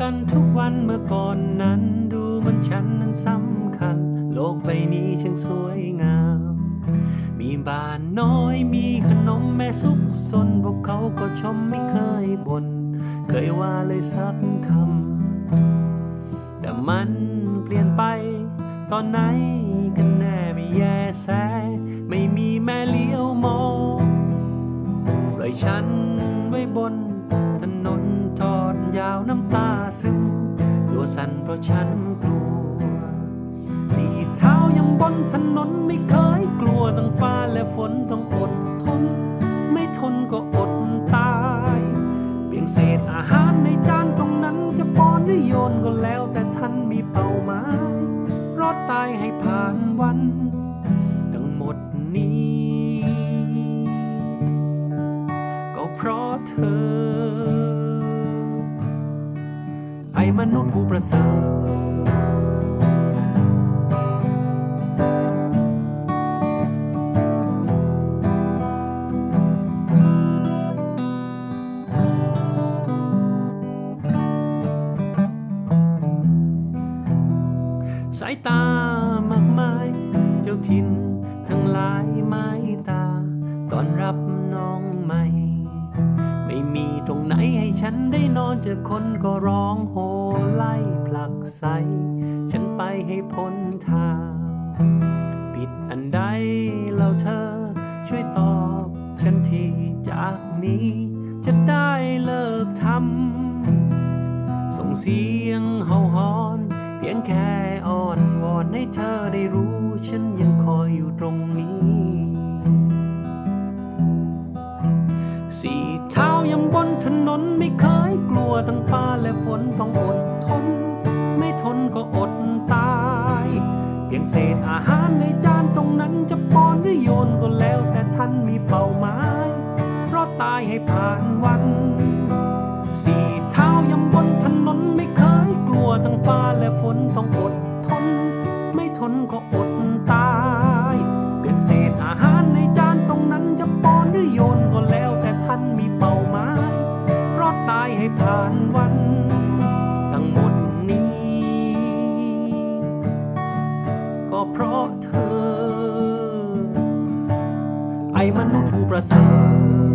กันทุกวันเมื่อก่อนนั้น ดูมันฉันนั้นสำคัญ โลกใบนี้ช่างสวยงาม มีบ้านน้อยมีขนมแม่สุกสนพวกเขาก็ชมไม่เคยบน่นเคยว่าเลยสักคำแต่มันเปลี่ยนไป ตอนไหนกันแน่ไม่แย่แส ไม่มีแม่เลี้ยวมองปล่อยฉันไว้บนถน สั่นเพราะฉันกลัว สีเท้ายังบนถนนไม่เคยกลัวตั้งฟ้าและฝนต้องอดทน ไม่ทนก็อดตายเพียงเศษอาหารในจานตรงนั้นจะป้อนหรือโยนก็แล้วแต่ท่านมีเป้าหมายรอดตายให้ผ่านวันทั้งหมดนี้ ก็เพราะเธอ มนุษย์ผู้ประเสริฐสายตามากมาย เจ้าถิ่นทั้งหลายไม้ตาต้อนรับน้องใหม่ ไม่มีตรงไหนให้ฉันได้นอนเจอคนก็ร้องโห ไล่ผลักใส ฉันไปให้พ้นทาง ผิดอันใดเล่าเธอ ช่วยตอบฉันทีจากนี้ จะได้เลิกทำ ส่งเสียงเห่าหอน เพียงแค่อ้อนวอนให้เธอได้รู้ ฉันยังคอยอยู่ตรงนี้สี่เท้ายังบนถนนไม่เคยกลัวทั้งฟ้าและฝนต้องอดทนไม่ทน ก็อดตาย เพียงเศษอาหารในจานตรงนั้นจะป้อนหรือโยนก็แล้วแต่ท่านมีเป้าหมายรอดตายให้ผ่านวัน สี่เท้ายังบนถนนไม่เคยกลัวทั้งฟ้าและฝนต้องอดทน ไม่ทนก็อดตายเปลี่ยนเศษอาหารในจานตรงนั้นจะป้อนหรือโยนก็แล้วแต่ท่านมีเป้าหมายรอดตายให้ผ่านวัน มนุษย์ผู้ประเสริฐ